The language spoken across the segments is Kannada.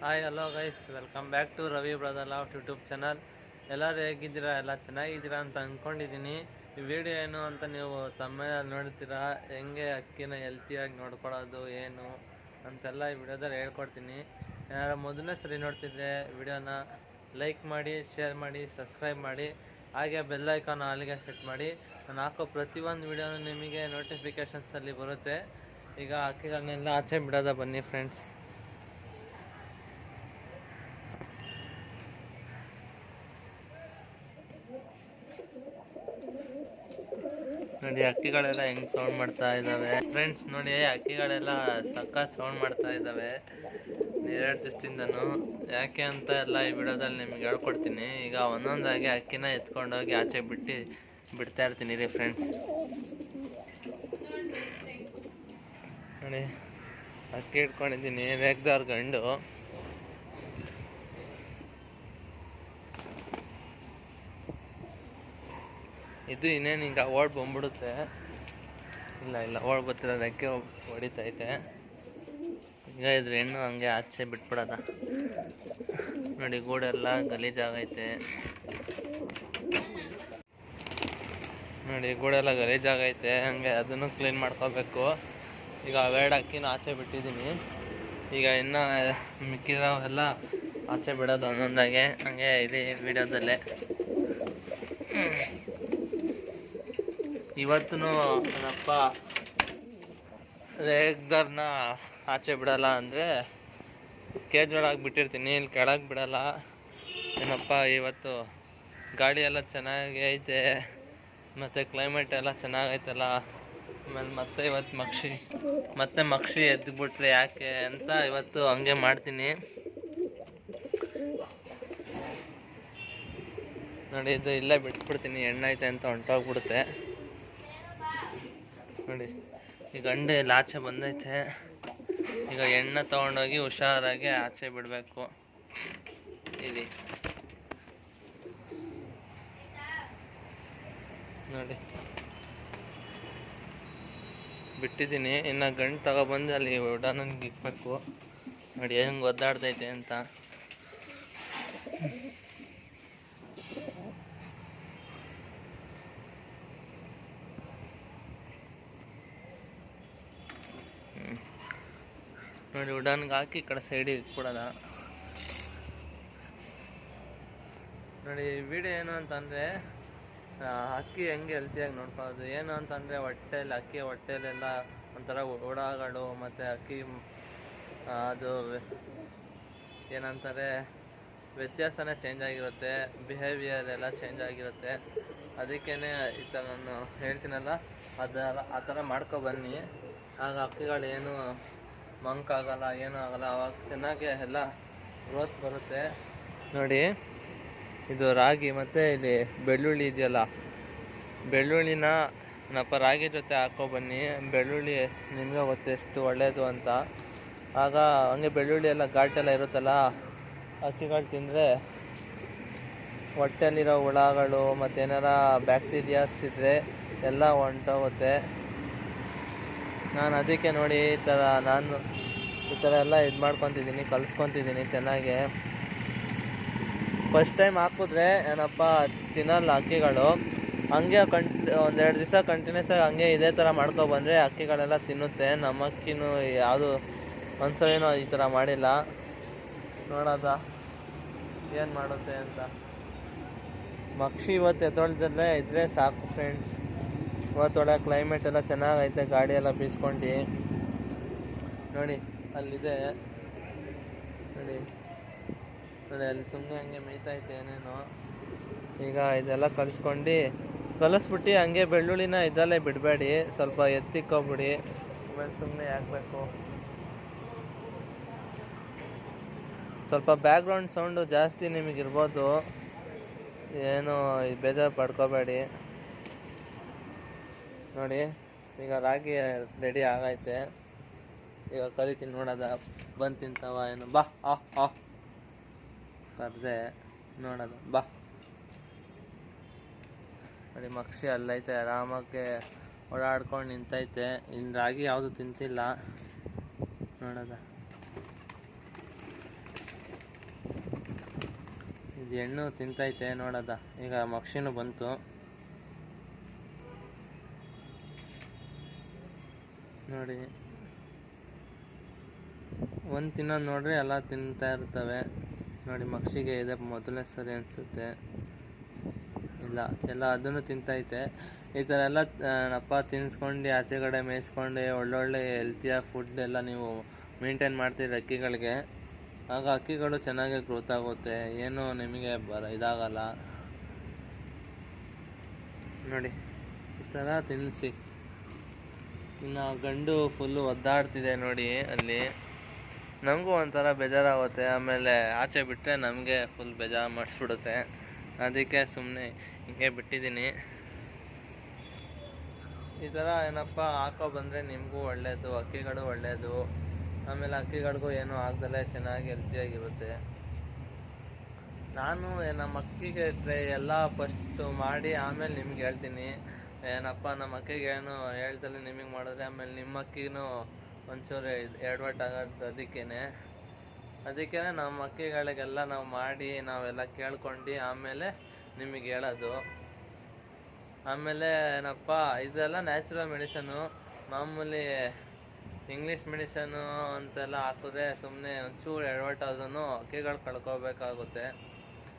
Hi hello guys welcome back to Ravi brother laugh YouTube channel ಎಲ್ಲರೂ ಹೇಗಿದ್ದೀರಾ? ಎಲ್ಲ ಚೆನ್ನಾಗಿದ್ದೀರಾ ಅಂತ ಅಂದ್ಕೊಂಡಿದ್ದೀನಿ ಈ ವಿಡಿಯೋ ಏನು ಅಂತ ನೀವು ತಮ್ಮ ನೋಡ್ತೀರಾ? ಹೆಂಗೆ ಅಕ್ಕಿನ ಹೆಲ್ತಿಯಾಗಿ ನೋಡ್ಕೊಳ್ಳೋದು, ಏನು ಅಂತೆಲ್ಲ ಈ ವಿಡಿಯೋದಲ್ಲಿ ಹೇಳ್ಕೊಡ್ತೀನಿ. ಏನಾದ್ರೂ ಮೊದಲನೇ ಸರಿ ನೋಡ್ತಿದ್ರೆ ವಿಡಿಯೋನ ಲೈಕ್ ಮಾಡಿ ಶೇರ್ ಮಾಡಿ ಸಬ್ಸ್ಕ್ರೈಬ್ ಮಾಡಿ. ಹಾಗೆ ಬೆಲ್ ಐಕಾನ್ ಅಲ್ಲಿಗೆ ಸೆಟ್ ಮಾಡಿ. ನಾನು ಹಾಕೋ ಪ್ರತಿಯೊಂದು ವಿಡಿಯೋನು ನಿಮಗೆ ನೋಟಿಫಿಕೇಷನ್ಸಲ್ಲಿ ಬರುತ್ತೆ. ಈಗ ಅಕ್ಕಿಗಳನ್ನೆಲ್ಲ ಆಚೆ ಬಿಡೋದ ಬನ್ನಿ ಫ್ರೆಂಡ್ಸ್ ನೋಡಿ, ಹಕ್ಕಿಗಳೆಲ್ಲ ಹೆಂಗ್ ಸೌಂಡ್ ಮಾಡ್ತಾ ಇದಾವೆ. ಫ್ರೆಂಡ್ಸ್ ನೋಡಿ, ಹಕ್ಕಿಗಳೆಲ್ಲ ಸಕ್ಕ ಸೌಂಡ್ ಮಾಡ್ತಾ ಇದಾವೆ. ಎರಡು ದಿವಸದಿಂದನು ಯಾಕೆ ಅಂತ ಎಲ್ಲ ಈ ವಿಡಿಯೋದಲ್ಲಿ ನಿಮ್ಗೆ ಹೇಳ್ಕೊಡ್ತೀನಿ. ಈಗ ಒಂದೊಂದಾಗಿ ಅಕ್ಕಿನ ಎತ್ಕೊಂಡೋಗಿ ಆಚೆ ಬಿಟ್ಟು, ಬಿಡ್ತಾ ಇರ್ತೀನಿ ರೀ ಫ್ರೆಂಡ್ಸ್ ನೋಡಿ ಅಕ್ಕಿ ಇಟ್ಕೊಂಡಿದ್ದೀನಿ ವೇಗದವ್ರ ಗಂಡು. ಇದು ಇನ್ನೇನು ಹಿಂಗೆ ಓಡ್ ಬಂದ್ಬಿಡುತ್ತೆ. ಇಲ್ಲ ಇಲ್ಲ ಓಡ್ ಬರ್ತಿರೋದಕ್ಕೆ ಹೊಡಿತೈತೆ ಈಗ ಇದ್ರ ಹೆಣ್ಣು ಹಂಗೆ ಆಚೆ ಬಿಟ್ಬಿಡೋದ. ನೋಡಿ, ಗೂಡೆಲ್ಲ ಗಲೀಜಾಗೈತೆ ನೋಡಿ, ಗೂಡೆಲ್ಲ ಗಲೀಜಾಗೈತೆ ಹಂಗೆ ಅದನ್ನು ಕ್ಲೀನ್ ಮಾಡ್ಕೋಬೇಕು. ಈಗ ಅವೆರಡು ಅಕ್ಕಿನೂ ಆಚೆ ಬಿಟ್ಟಿದ್ದೀನಿ. ಈಗ ಇನ್ನು ಮಿಕ್ಕಿರೋವೆಲ್ಲ ಆಚೆ ಬಿಡೋದು ಒಂದೊಂದಾಗೆ. ಹಂಗೆ ಇದೆ ವಿಡಿಯೋದಲ್ಲೇ ಇವತ್ತು ನನ್ನಪ್ಪ ರೇಗ್ದರ್ನ ಆಚೆ ಬಿಡಲ್ಲ ಅಂದರೆ ಕೇಜ್ ಒಳಗೆ ಬಿಟ್ಟಿರ್ತೀನಿ ಇಲ್ಲಿ ಕೆಳಗೆ ಬಿಡಲ್ಲ. ಏನಪ್ಪ, ಇವತ್ತು ಗಾಳಿ ಎಲ್ಲ ಚೆನ್ನಾಗಿ ಐತೆ, ಮತ್ತು ಕ್ಲೈಮೇಟ್ ಎಲ್ಲ ಚೆನ್ನಾಗೈತಲ್ಲ. ಆಮೇಲೆ ಮತ್ತೆ ಇವತ್ತು ಮಕ್ಷಿ, ಮತ್ತೆ ಮಕ್ಷಿ ಎದ್ಬಿಟ್ರೆ ಯಾಕೆ ಅಂತ ಇವತ್ತು ಹಂಗೆ ಮಾಡ್ತೀನಿ. ನೋಡಿ, ಇದು ಇಲ್ಲೇ ಬಿಟ್ಬಿಡ್ತೀನಿ ಐತೆ ಅಂತ ಹೊಂಟೋಗ್ಬಿಡುತ್ತೆ. ನೋಡಿ. ಈ ಗಂಡು ಇಲ್ಲಿ ಆಚೆ ಬಂದೈತೆ. ಈಗ ಎಣ್ಣೆ ತೊಗೊಂಡೋಗಿ ಹುಷಾರಾಗಿ ಆಚೆ ಬಿಡಬೇಕು. ಇಲ್ಲಿ. ನೋಡಿ. ಬಿಟ್ಟಿದ್ದೀನಿ. ಇನ್ನು ಗಂಡು ತಗೊಬಂದು ಅಲ್ಲಿ ಉಡಾನನ್ಗೆ ಇಕ್ಬೇಕು. ನೋಡಿ ಹೆಂಗೆ ಒದ್ದಾಡ್ತೈತೆ ಅಂತ. ನೋಡಿ ಉಡಾನ್ಗೆ ಹಾಕಿ ಈ ಕಡೆ ಸೈಡಿಗೆ ಕೊಡೋದ ನೋಡಿ ವಿಡಿಯೋ ಏನು ಅಂತಂದರೆ ಅಕ್ಕಿ ಹೆಂಗೆ ಹೆಲ್ತಿಯಾಗಿ ನೋಡ್ಕೊಳ್ಳೋದು ಏನು ಅಂತಂದರೆ ಹೊಟ್ಟೆಲಿ, ಅಕ್ಕಿ ಹೊಟ್ಟೆಲೆಲ್ಲ ಒಂಥರ ಓಡಾಗಳು ಮತ್ತು ಅಕ್ಕಿ ಅದು ಏನಂತಾರೆ, ವ್ಯತ್ಯಾಸನೇ ಚೇಂಜ್ ಆಗಿರುತ್ತೆ ಬಿಹೇವಿಯರ್ ಎಲ್ಲ ಚೇಂಜ್ ಆಗಿರುತ್ತೆ. ಅದಕ್ಕೇ ಈ ಥರ ನಾನು ಹೇಳ್ತೀನಲ್ಲ, ಅದರ, ಆ ಥರ ಮಾಡ್ಕೊಬನ್ನಿ ಆಗ ಅಕ್ಕಿಗಳು ಏನು ಮಂಕಾಗಲ್ಲ ಏನೂ ಆಗಲ್ಲ, ಅವಾಗ ಚೆನ್ನಾಗಿ ಎಲ್ಲ ಗ್ರೋತ್ ಬರುತ್ತೆ. ನೋಡಿ, ಇದು ರಾಗಿ ಮತ್ತು ಇಲ್ಲಿ ಬೆಳ್ಳುಳ್ಳಿ ಇದೆಯಲ್ಲ, ಬೆಳ್ಳುಳ್ಳಿನ ನಪ್ಪ ರಾಗಿ ಜೊತೆ ಹಾಕೋ ಬನ್ನಿ. ಬೆಳ್ಳುಳ್ಳಿ ನಿಮಗೆ ಗೊತ್ತು ಎಷ್ಟು ಒಳ್ಳೆಯದು ಅಂತ. ಆಗ ಹಂಗೆ ಬೆಳ್ಳುಳ್ಳಿ ಎಲ್ಲ ಘಾಟೆಲ್ಲ ಇರುತ್ತಲ್ಲ, ಹಕ್ಕಿಗಳು ತಿಂದರೆ ಹೊಟ್ಟೆಲಿರೋ ಹುಳಗಳು ಮತ್ತೇನಾರ ಬ್ಯಾಕ್ಟೀರಿಯಾಸ್ ಇದ್ದರೆ ಎಲ್ಲ ಹೊಂಟೋಗುತ್ತೆ. ನಾನು ಅದಕ್ಕೆ ನೋಡಿ ಈ ಥರ ನಾನು ಈ ಥರ ಎಲ್ಲ ಇದು ಮಾಡ್ಕೊತಿದ್ದೀನಿ, ಕಲಿಸ್ಕೊತಿದ್ದೀನಿ ಚೆನ್ನಾಗಿ. ಫಸ್ಟ್ ಟೈಮ್ ಹಾಕಿದ್ರೆ ಏನಪ್ಪ, ತಿನ್ನಲ್ಲ ಅಕ್ಕಿಗಳು. ಹಂಗೆ ಕಂಟ್ ಒಂದೆರಡು ದಿವಸ ಕಂಟಿನ್ಯೂಸ್ ಆಗಿ ಹಂಗೆ ಇದೇ ಥರ ಬಂದರೆ ಅಕ್ಕಿಗಳೆಲ್ಲ ತಿನ್ನುತ್ತೆ. ನಮ್ಮ ಅಕ್ಕಿನೂ ಯಾವುದು ಒಂದ್ಸಲಿನೂ ಈ ಥರ ಮಾಡಿಲ್ಲ. ನೋಡೋದ, ಏನು ಮಾಡುತ್ತೆ ಅಂತ. ಮಕ್ಷಿ ಇವತ್ತು ಎತ್ತೊಳ್ದಲ್ಲೇ ಇದ್ದರೆ ಸಾಕು ಫ್ರೆಂಡ್ಸ್ ಇವತ್ತೊಳೆ ಕ್ಲೈಮೇಟ್ ಎಲ್ಲ ಚೆನ್ನಾಗೈತೆ, ಗಾಡಿ ಎಲ್ಲ ಬೀಸ್ಕೊಂಡು. ನೋಡಿ, ಅಲ್ಲಿದೆ. ನೋಡಿ ನೋಡಿ, ಅಲ್ಲಿ ಸುಮ್ಮನೆ ಹಂಗೆ ಮೇಯ್ತೈತೆ ಏನೇನೋ. ಈಗ ಇದೆಲ್ಲ ಕಲಿಸ್ಕೊಂಡು, ಕಲಿಸ್ಬಿಟ್ಟು ಹಂಗೆ ಬೆಳ್ಳುಳ್ಳಿನ ಇದಲ್ಲೇ ಬಿಡಬೇಡಿ, ಸ್ವಲ್ಪ ಎತ್ತಿಕ್ಕೊಬಿಡಿ. ಆಮೇಲೆ ಸುಮ್ಮನೆ ಯಾಕಬೇಕು ಸ್ವಲ್ಪ ಬ್ಯಾಕ್ಗ್ರೌಂಡ್ ಸೌಂಡು ಜಾಸ್ತಿ ನಿಮಗಿರ್ಬೋದು. ಏನು ಬೇಜಾರು ಪಡ್ಕೋಬೇಡಿ. ನೋಡಿ, ಈಗ ರಾಗಿ ರೆಡಿ ಆಗೈತೆ. ಈಗ ಕರಿತೀನಿ ನೋಡೋದ ಬಂದು ತಿಂತಾವ ಏನು? ಬಾ, ಆ ಆ. ಕರ್ದೆ ನೋಡೋದ ಬಾ. ನೋಡಿ ಮಕ್ಷಿ ಅಲ್ಲೈತೆ, ಆರಾಮಾಗಿ ಓಡಾಡ್ಕೊಂಡು ನಿಂತೈತೆ. ಇನ್ನು ರಾಗಿ ಯಾವುದು ತಿಂತಿಲ್ಲ. ನೋಡೋದ ಇದು ಹೆಣ್ಣು ತಿಂತೈತೆ ನೋಡದ ಈಗ ಮಕ್ಷಿನೂ ಬಂತು. ನೋಡಿ. ಒಂದು ತಿನ್ನೋದು ನೋಡ್ರಿ, ಎಲ್ಲ ತಿಂತಾ ಇರ್ತವೆ. ನೋಡಿ, ಮಕ್ಷಿಗೆ ಇದೆ, ಮೊದಲನೇ ಸರಿ ಅನಿಸುತ್ತೆ. ಇಲ್ಲ, ಎಲ್ಲ ಅದನ್ನು ತಿಂತೈತೆ ಈ ಥರ ಎಲ್ಲ ಅಪ್ಪ ತಿನ್ಸ್ಕೊಂಡು, ಆಚೆ ಕಡೆ ಮೇಯಿಸ್ಕೊಂಡು, ಒಳ್ಳೊಳ್ಳೆ ಹೆಲ್ತಿಯ ಫುಡ್ ಎಲ್ಲ ನೀವು ಮೇಂಟೈನ್ ಮಾಡ್ತೀರಿ ಅಕ್ಕಿಗಳಿಗೆ. ಆಗ ಅಕ್ಕಿಗಳು ಚೆನ್ನಾಗಿ ಗ್ರೋತ್ ಆಗುತ್ತೆ. ಏನು ನಿಮಗೆ ಬರ ಇದಾಗಲ್ಲ. ನೋಡಿ, ಈ ಥರ ತಿನ್ನಿಸಿ ಇನ್ನು ಗಂಡು ಫುಲ್ಲು ಒದ್ದಾಡ್ತಿದೆ ನೋಡಿ ಅಲ್ಲಿ. ನಮಗೂ ಒಂಥರ ಬೇಜಾರಾಗುತ್ತೆ. ಆಮೇಲೆ ಆಚೆ ಬಿಟ್ಟರೆ ನಮಗೆ ಫುಲ್ ಬೇಜಾರು ಮಾಡಿಸ್ಬಿಡುತ್ತೆ. ಅದಕ್ಕೆ ಸುಮ್ಮನೆ ಹಿಂಗೆ ಬಿಟ್ಟಿದ್ದೀನಿ. ಈ ಥರ ಏನಪ್ಪ, ಹಾಕೋ ಬಂದರೆ ನಿಮಗೂ ಒಳ್ಳೆಯದು ಅಕ್ಕಿಗಳು ಒಳ್ಳೆಯದು ಆಮೇಲೆ ಅಕ್ಕಿಗಳಿಗೂ ಏನೂ ಆಗ್ದಲೇ ಚೆನ್ನಾಗಿ ಹೆಲ್ತಿಯಾಗಿರುತ್ತೆ ನಾನು ನಮ್ಮ ಅಕ್ಕಿಗೆ ಟ್ರೈ ಎಲ್ಲ ಫಸ್ಟು ಮಾಡಿ ಆಮೇಲೆ ನಿಮ್ಗೆ ಹೇಳ್ತೀನಿ. ಏನಪ್ಪ, ನಮ್ಮ ಅಕ್ಕಿಗೆ ಏನು ಹೇಳ್ತಲ್ಲ ನಿಮಗೆ ಮಾಡಿದ್ರೆ, ಆಮೇಲೆ ನಿಮ್ಮ ಅಕ್ಕಿನೂ ಒಂಚೂರು ಎಡವಟ್ಟು ಆಗೋದು ಅದಕ್ಕೇನೆ. ಅದಕ್ಕೆ ನಮ್ಮ ಅಕ್ಕಿಗಳಿಗೆಲ್ಲ ನಾವು ಮಾಡಿ, ನಾವೆಲ್ಲ ಕೇಳ್ಕೊಂಡು, ಆಮೇಲೆ ನಿಮಗೆ ಹೇಳೋದು. ಆಮೇಲೆ ಏನಪ್ಪ, ಇದೆಲ್ಲ ನ್ಯಾಚುರಲ್ ಮೆಡಿಸನು ಮಾಮೂಲಿ ಇಂಗ್ಲೀಷ್ ಮೆಡಿಸನು ಅಂತೆಲ್ಲ ಹಾಕಿದ್ರೆ ಸುಮ್ಮನೆ ಒಂಚೂರು ಎಡವಟ್ಟಾದ್ರೂ ಅಕ್ಕಿಗಳು ಕಳ್ಕೊಬೇಕಾಗುತ್ತೆ.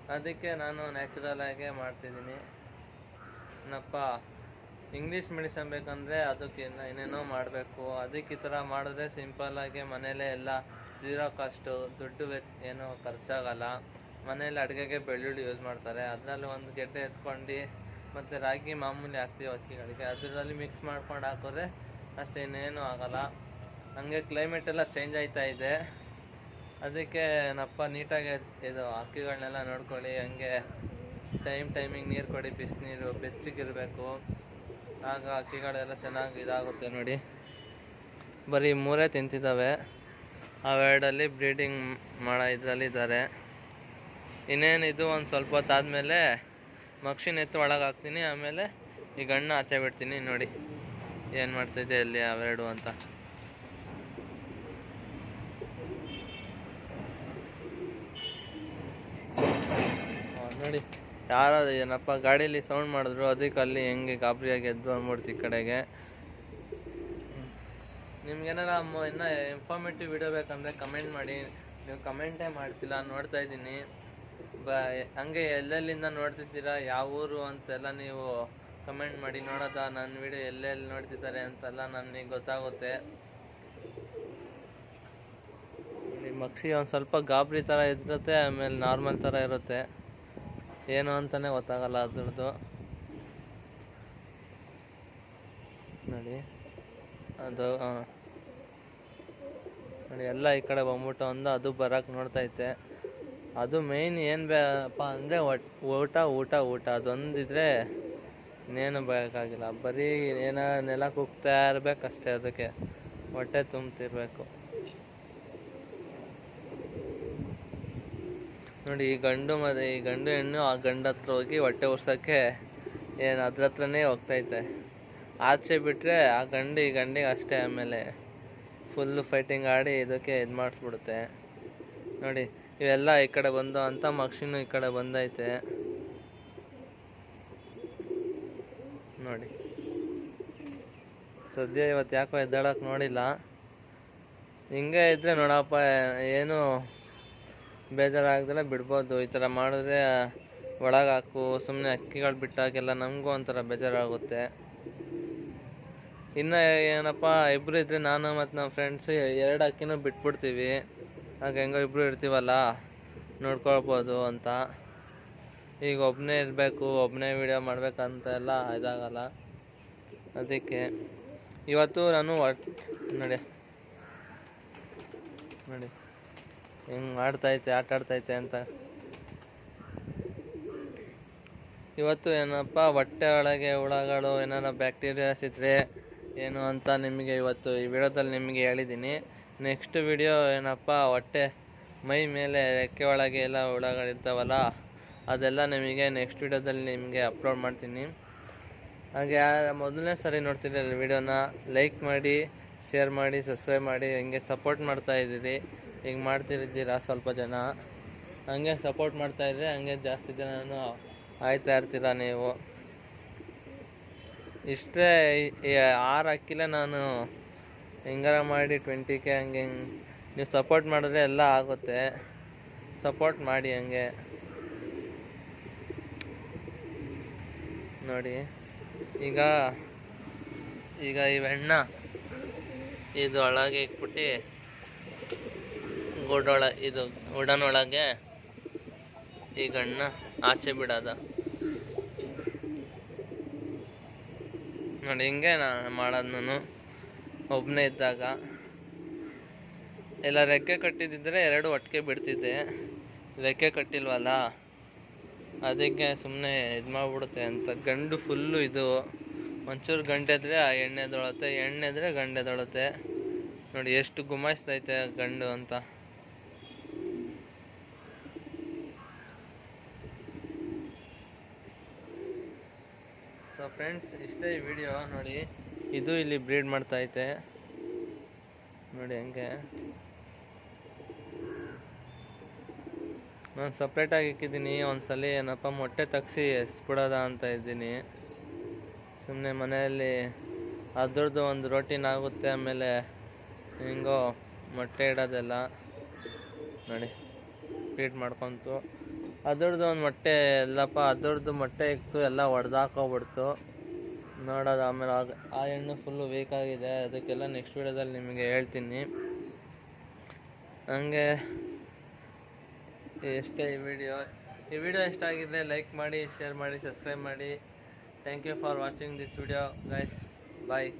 ಅದಕ್ಕೆ ನಾನು ನ್ಯಾಚುರಲ್ ಆಗೇ ಮಾಡ್ತಿದ್ದೀನಿ. ಏನಪ್ಪ ಇಂಗ್ಲೀಷ್ ಮೆಡಿಸನ್ ಬೇಕಂದರೆ ಅದಕ್ಕೆ ಏನೇನೋ ಮಾಡಬೇಕು. ಅದಕ್ಕೆ ಈ ಥರ ಮಾಡಿದ್ರೆ ಸಿಂಪಲ್ಲಾಗಿ ಮನೇಲೇ ಎಲ್ಲ ಝೀರೋ ಕಾಸ್ಟು ದುಡ್ಡು ಏನು ಖರ್ಚಾಗಲ್ಲ. ಮನೇಲಿ ಅಡುಗೆಗೆ ಬೆಳ್ಳುಳ್ಳಿ ಯೂಸ್ ಮಾಡ್ತಾರೆ. ಅದರಲ್ಲಿ ಒಂದು ಗೆಡ್ಡೆ ಎತ್ಕೊಂಡು ಮತ್ತು ರಾಗಿ ಮಾಮೂಲಿ ಹಾಕ್ತೀವಿ ಅಕ್ಕಿಗಳಿಗೆ. ಅದರಲ್ಲಿ ಮಿಕ್ಸ್ ಮಾಡ್ಕೊಂಡು ಹಾಕಿದ್ರೆ ಅಷ್ಟು ಇನ್ನೇನು ಆಗಲ್ಲ. ಹಂಗೆ ಕ್ಲೈಮೇಟ್ ಎಲ್ಲ ಚೇಂಜ್ ಆಯ್ತಾ ಇದೆ. ಅದಕ್ಕೆ ನಪ್ಪ ನೀಟಾಗಿ ಇದು ಅಕ್ಕಿಗಳನ್ನೆಲ್ಲ ನೋಡ್ಕೊಳ್ಳಿ. ಹಂಗೆ ಟೈಮ್ ಟೈಮಿಗೆ ನೀರು ಕೊಡಿ ಬಿಸಿನೀರು ಬೆಚ್ಚಗಿರಬೇಕು. ಆಗ ಹಕ್ಕಿಗಳೆಲ್ಲ ಚೆನ್ನಾಗಿ ಇದಾಗುತ್ತೆ ನೋಡಿ. ಬರೀ ಮೂರೇ ತಿಂತಿದ್ದಾವೆ ಅವೆರಡಲ್ಲಿ ಬ್ರೀಡಿಂಗ್ ಮಾಡೋ ಇದರಲ್ಲಿದ್ದಾರೆ. ಇನ್ನೇನು ಇದು ಒಂದು ಸ್ವಲ್ಪ ಹೊತ್ತಾದಮೇಲೆ ಮಕ್ಷಿನ ಎತ್ತು ಒಳಗೆ ಹಾಕ್ತೀನಿ, ಆಮೇಲೆ ಈ ಗಣ್ಣ ಆಚೆ ಬಿಡ್ತೀನಿ ನೋಡಿ. ಏನು ಮಾಡ್ತಿದ್ದೆ ಅಲ್ಲಿ ಅವೆರಡು ಅಂತ. ನೋಡಿ. ಯಾರು ಏನಪ್ಪ ಗಾಡೀಲಿ ಸೌಂಡ್ ಮಾಡಿದ್ರು ಅದಕ್ಕೆ ಅಲ್ಲಿ ಹೆಂಗೆ ಗಾಬರಿಯಾಗಿ ಎದ್ದು ಅಂದ್ಬಿಡ್ತು ಈ ಕಡೆಗೆ. ನಿಮ್ಗೇನಾರ ಇನ್ನು ಇನ್ಫಾರ್ಮೇಟಿವ್ ವಿಡಿಯೋ ಬೇಕಂದರೆ ಕಮೆಂಟ್ ಮಾಡಿ. ನೀವು ಕಮೆಂಟೇ ಮಾಡ್ತಿಲ್ಲ ನೋಡ್ತಾ ಇದ್ದೀನಿ. ಬ ಹಂಗೆ ಎಲ್ಲೆಲ್ಲಿಂದ ನೋಡ್ತಿದ್ದೀರಾ, ಯಾವ ಊರು ಅಂತೆಲ್ಲ ನೀವು ಕಮೆಂಟ್ ಮಾಡಿ. ನೋಡೋದ ನನ್ನ ವಿಡಿಯೋ ಎಲ್ಲೆಲ್ಲಿ ನೋಡ್ತಿದ್ದಾರೆ ಅಂತೆಲ್ಲ ನನಗೆ ಗೊತ್ತಾಗುತ್ತೆ. ಮಕ್ಷಿ ಒಂದು ಸ್ವಲ್ಪ ಗಾಬರಿ ಥರ ಇರುತ್ತೆ ಆಮೇಲೆ ನಾರ್ಮಲ್ ಥರ ಇರುತ್ತೆ. ಏನು ಅಂತಾನೆ ಗೊತ್ತಾಗಲ್ಲ ಅದ್ರದ್ದು. ನೋಡಿ, ಅದು. ನೋಡಿ, ಎಲ್ಲ ಈ ಕಡೆ ಬಂದ್ಬಿಟ್ಟು ಒಂದು ಅದು ಬರಕ್ಕೆ ನೋಡ್ತೈತೆ ಅದು ಮೇಯ್ನ್ ಏನು ಬೇಕಪ್ಪ ಅಂದರೆ ಊಟ ಊಟ ಊಟ. ಅದೊಂದಿದ್ರೆ ಇನ್ನೇನು ಬೇಕಾಗಿಲ್ಲ. ಬರೀ ಏನೋ ನೆಲ ಕುಗ್ತಾ ಇರ್ಬೇಕಷ್ಟೇ ಅದಕ್ಕೆ. ಹೊಟ್ಟೆ ತುಂಬ್ತಿರ್ಬೇಕು. ನೋಡಿ, ಈ ಗಂಡು ಮದ, ಈ ಗಂಡು ಹೆಣ್ಣು ಆ ಗಂಡ ಹತ್ರ ಹೋಗಿ ಹೊಟ್ಟೆ ಉರ್ಸೋಕ್ಕೆ ಏನು ಅದ್ರ ಹತ್ರನೇ ಹೋಗ್ತೈತೆ. ಆಚೆ ಬಿಟ್ಟರೆ ಆ ಗಂಡು ಈ ಗಂಡಿಗೆ ಅಷ್ಟೇ ಆಮೇಲೆ ಫುಲ್ಲು ಫೈಟಿಂಗ್ ಆಡಿ ಇದಕ್ಕೆ ಇದು ಮಾಡಿಸ್ಬಿಡುತ್ತೆ. ನೋಡಿ, ಇವೆಲ್ಲ ಈ ಕಡೆ ಬಂದು, ಅಂತ ಮಕ್ಷಿನೂ ಈ ಕಡೆ ಬಂದೈತೆ. ನೋಡಿ. ಸದ್ಯ ಇವತ್ತು ಯಾಕೋ ಎದ್ದಾಡೋಕೆ ನೋಡಿಲ್ಲ. ಹಿಂಗೆ ಇದ್ದರೆ ನೋಡಪ್ಪ, ಏನು ಬೇಜಾರಾಗ್ದಲೆ ಬಿಡ್ಬೋದು. ಈ ಥರ ಮಾಡಿದ್ರೆ ಒಳಗೆ ಹಾಕು. ಸುಮ್ಮನೆ ಅಕ್ಕಿಗಳು ಬಿಟ್ಟಾಗೆಲ್ಲ ನಮಗೂ ಒಂಥರ ಬೇಜಾರಾಗುತ್ತೆ. ಇನ್ನು ಏನಪ್ಪ ಇಬ್ಬರು ಇದ್ದರೆ ನಾನು ಮತ್ತು ನಮ್ಮ ಫ್ರೆಂಡ್ಸ್ ಎರಡು ಅಕ್ಕಿನೂ ಬಿಟ್ಬಿಡ್ತೀವಿ. ಆಗ ಹೆಂಗೋ ಇಬ್ಬರು ಇರ್ತೀವಲ್ಲ, ನೋಡ್ಕೊಳ್ಬೋದು ಅಂತ. ಈಗ ಒಬ್ಬನೇ ಇರಬೇಕು ಒಬ್ಬನೇ ವಿಡಿಯೋ ಮಾಡಬೇಕಂತ ಎಲ್ಲ ಇದಾಗಲ್ಲ. ಅದಕ್ಕೆ ಇವತ್ತು ನಾನು ನೋಡಿ. ನೋಡಿ. ಹೆಂಗೆ ಮಾಡ್ತೈತೆ ಆಟ ಆಡ್ತೈತೆ ಅಂತ. ಇವತ್ತು ಏನಪ್ಪ, ಹೊಟ್ಟೆ ಒಳಗೆ ಹುಳಗಳು ಏನಾರ ಬ್ಯಾಕ್ಟೀರಿಯಾಸ್ ಇದ್ದರೆ ಏನು ಅಂತ ನಿಮಗೆ ಇವತ್ತು ಈ ವಿಡಿಯೋದಲ್ಲಿ ನಿಮಗೆ ಹೇಳಿದ್ದೀನಿ ನೆಕ್ಸ್ಟ್ ವಿಡಿಯೋ ಏನಪ್ಪ, ಹೊಟ್ಟೆ ಮೈ ಮೇಲೆ ರೆಕ್ಕೆ ಒಳಗೆ ಎಲ್ಲ ಹುಳಗಳಿರ್ತಾವಲ್ಲ ಅದೆಲ್ಲ ನಿಮಗೆ ನೆಕ್ಸ್ಟ್ ವಿಡಿಯೋದಲ್ಲಿ ನಿಮಗೆ ಅಪ್ಲೋಡ್ ಮಾಡ್ತೀನಿ. ಹಾಗೆ, ಮೊದಲನೇ ಸರಿ ನೋಡ್ತಿರಲ್ಲ ವಿಡಿಯೋನ ಲೈಕ್ ಮಾಡಿ ಶೇರ್ ಮಾಡಿ ಸಬ್ಸ್ಕ್ರೈಬ್ ಮಾಡಿ, ಹಿಂಗೆ ಸಪೋರ್ಟ್ ಮಾಡ್ತಾ ಇದ್ದೀರಿ. ಹಿಂಗೆ ಮಾಡ್ತಿದ್ದೀರಾ ಸ್ವಲ್ಪ ಜನ? ಹಂಗೆ ಸಪೋರ್ಟ್ ಮಾಡ್ತಾ ಇದ್ರೆ ಹಂಗೆ ಜಾಸ್ತಿ ಜನನು ಆಯ್ತಾ ಇರ್ತೀರ ನೀವು? ಇಷ್ಟೇ ಆರು ಅಕ್ಕಿಲೆ ನಾನು ಹಿಂಗಾರ ಮಾಡಿ ಟ್ವೆಂಟಿ ಕೆ ಹಂಗೆ ಹಿಂಗೆ ನೀವು ಸಪೋರ್ಟ್ ಮಾಡಿದ್ರೆ ಎಲ್ಲ ಆಗುತ್ತೆ. ಸಪೋರ್ಟ್ ಮಾಡಿ ಹಂಗೆ. ನೋಡಿ, ಈಗ ಈಗ ಇವೆಣ್ಣ ಇದು ಒಳಗೆ ಇಟ್ಬಿಟ್ಟು ಗುಡೊಳ, ಇದು ಗುಡನೊಳಗೆ ಈ ಗಣ್ಣ ಆಚೆ ಬಿಡೋದ. ನೋಡಿ, ಹಿಂಗೆ ನಾನು ಮಾಡೋದು ನಾನು ಒಬ್ಬನೇ ಇದ್ದಾಗ ಎಲ್ಲ ರೆಕ್ಕೆ ಕಟ್ಟಿದ್ದಿದ್ರೆ ಎರಡು ಒಟ್ಟಿಗೆ ಬಿಡ್ತಿದ್ದೆ. ರೆಕ್ಕೆ ಕಟ್ಟಿಲ್ವಲ್ಲ? ಅದಕ್ಕೆ ಸುಮ್ಮನೆ ಇದು ಮಾಡಿಬಿಡುತ್ತೆ ಅಂತ. ಗಂಡು ಫುಲ್ಲು ಇದು. ಒಂಚೂರು ಗಂಟೆದ್ರೆ ಆ ಎಣ್ಣೆ ಎಣ್ಣೆದ್ರೆ ಎಣ್ಣೆ ಇದ್ರೆ ಗಂಡೆ ಎದ್ದೊಳುತ್ತೆ ನೋಡಿ, ಎಷ್ಟು ಗುಮಾಯಿಸ್ತೈತೆ ಗಂಡು ಅಂತ. ಫ್ರೆಂಡ್ಸ್, ಇಷ್ಟೇ ಈ ವಿಡಿಯೋ ನೋಡಿ. ಇದು ಇಲ್ಲಿ ಬ್ರೀಡ್ ಮಾಡ್ತಾ ಐತೆ. ನೋಡಿ ಹಂಗೆ. ನಾನು ಸಪ್ರೇಟಾಗಿ ಇಕ್ಕಿದ್ದೀನಿ. ಒಂದ್ಸಲಿ ಏನಪ್ಪ, ಮೊಟ್ಟೆ ತಗ್ಸಿ ಎಸ್ಬಿಡೋದ ಅಂತ ಇದ್ದೀನಿ. ಸುಮ್ಮನೆ ಮನೆಯಲ್ಲಿ ಅದ್ರದ್ದು ಒಂದು ರೊಟೀನ್ ಆಗುತ್ತೆ, ಆಮೇಲೆ ಹಿಂಗೋ ಮೊಟ್ಟೆ ಇಡೋದೆಲ್ಲ ನೋಡಿ ಫೀಡ್ ಮಾಡ್ಕೊಂತು. ಅದ್ರದ್ದು ಒಂದು ಮೊಟ್ಟೆ ಎಲ್ಲಪ್ಪ ಅದ್ರದ್ದು ಮೊಟ್ಟೆ ಇತ್ತು, ಎಲ್ಲ ಹೊಡೆದಾಕೋಗ್ಬಿಡ್ತು ನೋಡೋದು ಆಮೇಲೆ ಆಗ ಆ ಹೆಣ್ಣು ಫುಲ್ಲು ವೀಕ್ ಆಗಿದೆ. ಅದಕ್ಕೆಲ್ಲ ನೆಕ್ಸ್ಟ್ ವೀಡಿಯೋದಲ್ಲಿ ನಿಮಗೆ ಹೇಳ್ತೀನಿ. ಹಂಗೆ ಎಷ್ಟೇ ಈ ವಿಡಿಯೋ ಈ ವಿಡಿಯೋ ಇಷ್ಟ ಲೈಕ್ ಮಾಡಿ ಶೇರ್ ಮಾಡಿ ಸಬ್ಸ್ಕ್ರೈಬ್ ಮಾಡಿ. Thank you for watching this video guys bye